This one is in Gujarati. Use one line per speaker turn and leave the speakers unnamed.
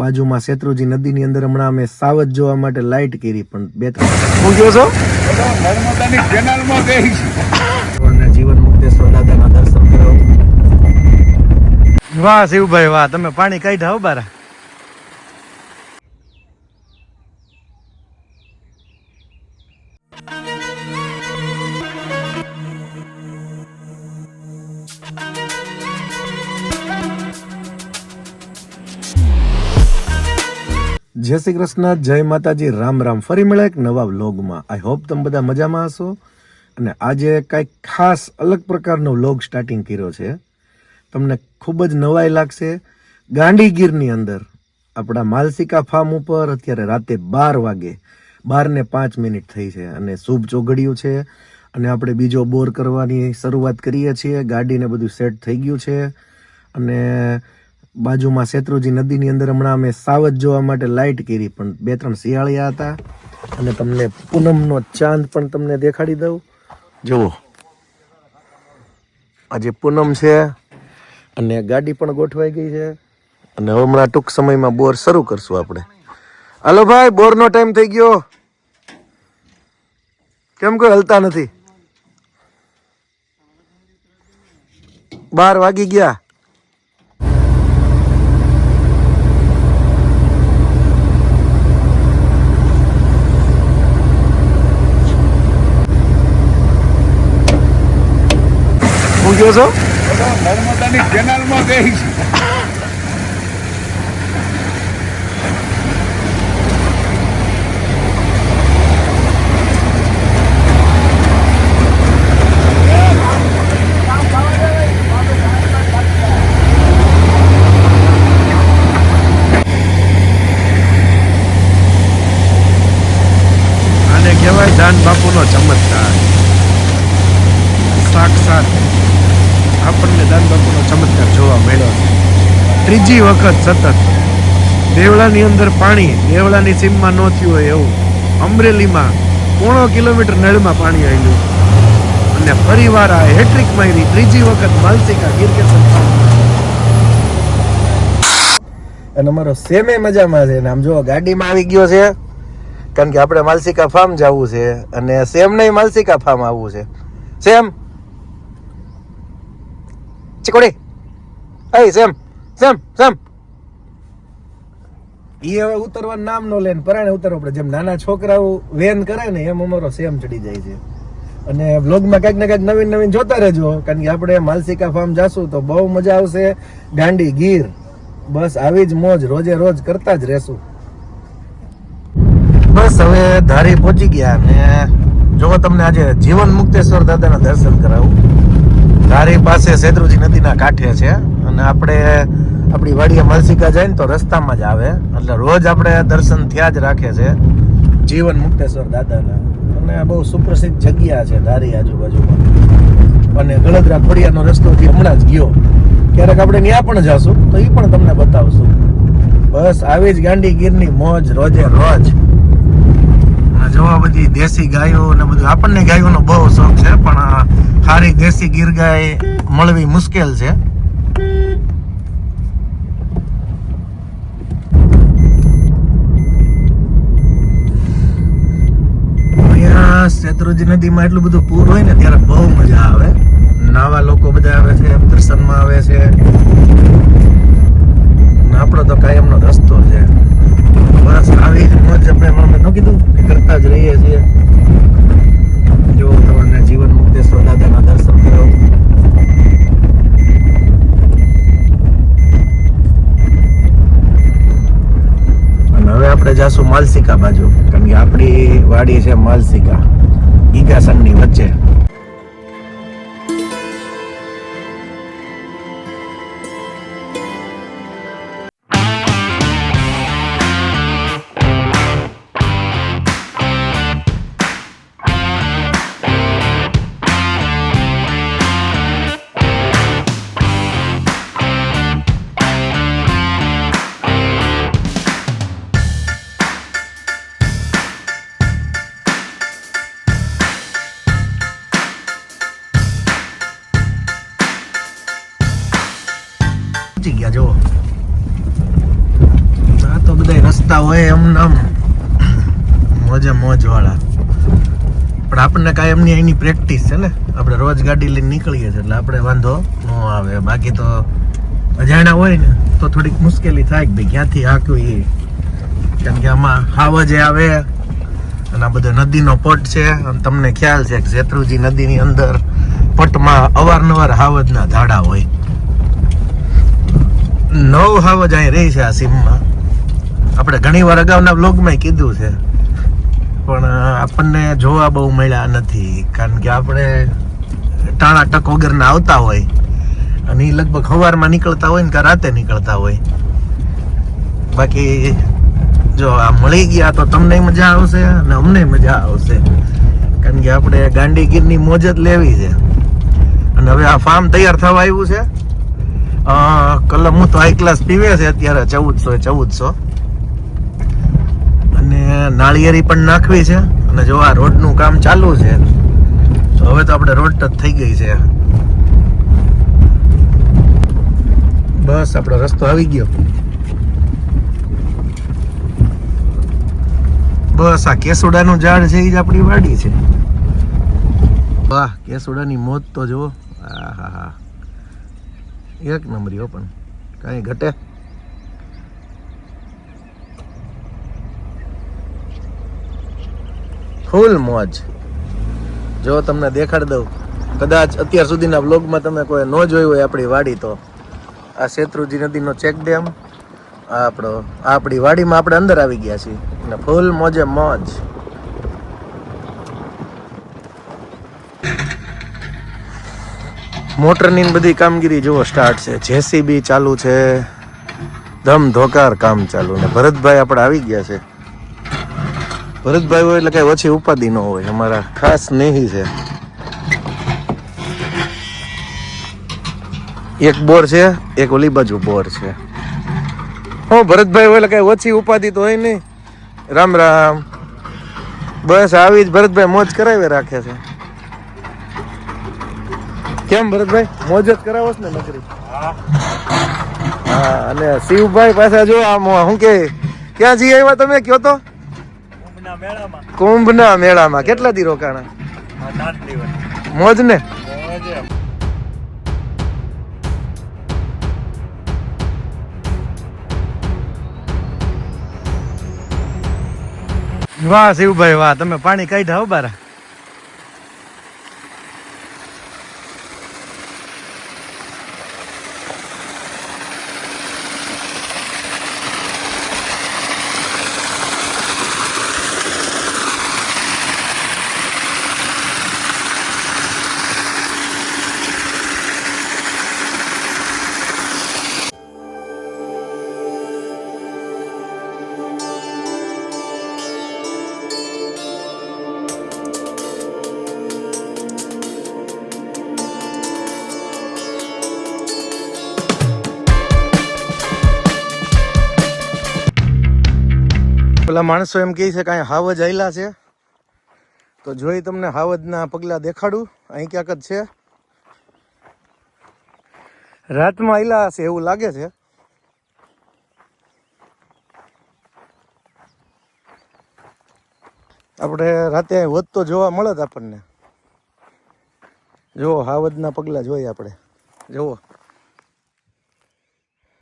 બાજુમાં શેત્રુજી નદીની અંદર હમણાં અમે સાવજ જોવા માટે લાઈટ કરી પણ બે ત્રણ શું જો છો?
નર્મદાની કેનાલમાં ગઈ
અને જીવન મુક્તેશ્વર દાદાના દર્શન કરો.
વાહ શિવભાઈ વાહ. તમે પાણી કાઢ્યા હો બારા.
જય શ્રી કૃષ્ણ, જય માતાજી, રામ રામ. ફરી મળે એક નવા વ્લોગમાં. આઈ હોપ તમે બધા મજામાં હશો. અને આજે કાંઈક ખાસ અલગ પ્રકારનો વ્લોગ સ્ટાર્ટિંગ કર્યો છે. તમને ખૂબ જ નવાઈ લાગશે. ગાંડીગીરની અંદર, આપણા માલસિકા ફાર્મ ઉપર અત્યારે રાતે બાર વાગે, બારને પાંચ મિનિટ થઈ છે. અને શુભ ચોઘડિયું છે. અને આપણે બીજો બોર કરવાની શરૂઆત કરીએ છીએ. ગાડીને બધું સેટ થઈ ગયું છે. અને બાજુમાં શેત્રુજી નદીની અંદર હમણાં અમે સાવજ જોવા માટે લાઇટ કરી, પણ બે ત્રણ શિયાળિયા હતા અને તમને પૂનમનો ચાંદ પણ તમને દેખાડી દઉં. જુઓ. આજે પૂનમ છે અને ગાડી પણ ગોઠવાઈ ગઈ છે અને હમણાં ટૂંક સમયમાં બોર શરૂ કરશું આપણે. હાલો ભાઈ, બોરનો ટાઈમ થઈ ગયો. કેમ કોઈ હલતા નથી? બાર વાગી ગયા. કહો છો?
નર્મદાની કેનાલમાં ગઈ
ત્રીજી વખત સતત. દેવળાની અંદર પાણી દેવળાની સીમમાં ન હોય એવું. અમરેલીમાં પોણો કિલોમીટર નળમાં પાણી આવ્યું અને ફરીવાર આ હેટ્રિક મારી ત્રીજી વખત માલસિકા ગીરકેસર
અને અમારો સેમે મજામાં છે. ને આમ જો ગાડીમાં આવી ગયો છે. કારણ કે આપણે માલસિકા ફાર્મ જવું છે. અને સેમ નહીં માલસિકા ફાર્મ આવવું છે. સેમ? ચીકોડી? એ સેમ. સેમ સેમ. એ હવે ઉતરવાનું નામ નો લે પરાણે ઉતરવું પડે. જેમ નાના છોકરાઓ વેન કરે ને, એમ અમારો સેમ ચડી જાય છે. અને વ્લોગમાં કંઈક ને કંઈક નવીન નવીન જોતા રહેજો, કારણ કે આપણે માલસિકા ફાર્મ જાશું તો બહુ મજા આવશે. ગાંડી, ગીર, બસ આવી જ મોજ રોજે રોજ કરતા જ રહેશું. બસ હવે ધારી પહોંચી ગયા ને જો તમને આજે જીવન મુક્તેશ્વર દાદાના દર્શન કરાવું. ધારી પાસે શેત્રુજી નદીના કાંઠે છે. અને આપણે આપણી વાડીએ મલસિકા જાય ને તો રસ્તામાં જ આવે. એટલે રોજ આપણે દર્શન થયા જ રાખે છે. જીવન મુક્તેશ્વર દાદાના. અને આ બહુ સુપ્રસિદ્ધ જગ્યા છે ધારી આજુબાજુમાં. અને ગળદરા ખોડિયાનો રસ્તો જે હમણાં જ ગયો. ક્યારેક આપણે ત્યાં પણ જાશું, તો એ પણ તમને બતાવશું. બસ આવી જ ગાંડી ગીરની મોજ રોજે રોજ. જોવા બધી દેશી ગાયો ને બધું. આપણને ગાયોનો બહુ શોખ છે, પણ સારી દેશી ગીર ગાય મળવી મુશ્કેલ છે અહીંયા શેત્રુજી નદીમાં એટલું બધું પૂર હોય ને ત્યારે બહુ મજા આવે. નાવા લોકો બધા આવે છે દર્શનમાં આવે છે. આપણો તો કાયમનો રસ્તો છે. બસ આવી જ મોજ આપણે હમણાં ન કીધું કે કરતા જ રહીએ છીએ. જો તમને જીવન મુક્તેશ્વર દાદાના દર્શન કરાવું આપણે જાશું માલસિકા બાજુ, કારણ કે આપણી વાડી છે માલસિકા. ગીગાસનની વચ્ચે. મોજે મોજ વાળા. પણ આપણને કાંઈ એની પ્રેક્ટિસ છે ને? આપણે રોજ ગાડી લઈને નીકળીએ છીએ એટલે આપણે વાંધો ન આવે. બાકી તો અજાણ્યા હોય ને, તો થોડીક મુશ્કેલી થાય કે ભાઈ ક્યાંથી હાક્યું એ કારણ કે આમાં હાવજે આવે. અને આ બધો નદીનો પટ છે. અને તમને ખ્યાલ છે કે શેત્રુજી નદીની અંદર પટમાં અવારનવાર હાવજના ધાડા હોય. નવ હાવજ અહીં રહી છે આ સીમમાં. આપણે ઘણી વાર અગાઉના બ્લોગમાં કીધું છે. પણ આપણને જોવા બહુ મળ્યા નથી. કારણ કે આપણે ટાણા ટક વગરના આવતા હોય અને એ લગભગ સવારમાં નીકળતા હોય ને કે રાતે નીકળતા હોય. બાકી જો આ મળી ગયા તો તમને મજા આવશે અને અમને મજા આવશે. કારણ કે આપણે ગાંડીગીરની મોજ જ લેવી છે. અને હવે આ ફાર્મ તૈયાર થવા આવ્યું છે. કલમ હું તો હાઈ ક્લાસ પીવે છે અત્યારે ચૌદસો ચૌદસો. નાળિયેરી પણ નાખવી છે અને જો આ રોડનું કામ ચાલુ છે, તો હવે તો આપણે રોડ ટચ થઈ ગઈ છે. બસ, આપણો રસ્તો આવી ગયો. બસ, આ કેસુડાનું ઝાડ છે એ જ આપણી વાડી છે. વાહ, કેસુડાની મોત તો જુઓ. હા હા હા એક નંબરી હો પણ. કાંઈ ઘટે? ફૂલ મોજ. જો તમને દેખાડી દઉં. કદાચ અત્યાર સુધીના વ્લોગમાં તમે કોઈ ન જોયું હોય આપણી વાડી, તો આ શેત્રુજી નદીનો ચેક ડેમ. આપણો આપણી વાડીમાં આપણે અંદર આવી ગયા છીએ. અને ફૂલ મોજે મોજ. મોટરની બધી કામગીરી જુઓ, સ્ટાર્ટ છે. જેસીબી ચાલુ છે. ધમ ધોકાર કામ ચાલુ. ને ભરતભાઈ આપણે આવી ગયા છે. ભરતભાઈ હોય એટલે કઈ ઓછી ઉપાધિ ન હોય, અમારા ખાસ સ્નેહી છે. એક બોર છે, એક ઓલી બાજુ બોર છે. હો ભરતભાઈ હોય એટલે કઈ ઓછી ઉપાધિ તો હોય નહીં. રામ રામ. બસ આવી જ ભરતભાઈ મોજ કરાવી રાખે છે. કેમ ભરતભાઈ? મોજ જ કરાવો ને નકરી? હા, અને શિવભાઈ પાછા જો, આમ શું કે, ક્યાં જઈ આવ્યા તમે? કયો તો? કુંભના મેળામાં. કેટલા દી રોકાણા? મોજ ને? વાહ શિવભાઈ વાહ. તમે પાણી કાઢ્યા હો બારા? પેલા માણસો એમ કહે છે કે અહીંયા હાવજ આવેલા છે. તો જોઈ તમને હાવજના પગલા દેખાડું. અહીં ક્યાંક જ છે. રાતમાં આવેલા હશે એવું લાગે છે. આપણે રાતે અહીં હોત તો જોવા મળે જ આપણને. જુઓ હાવજના પગલા જોઈએ આપણે. જુઓ.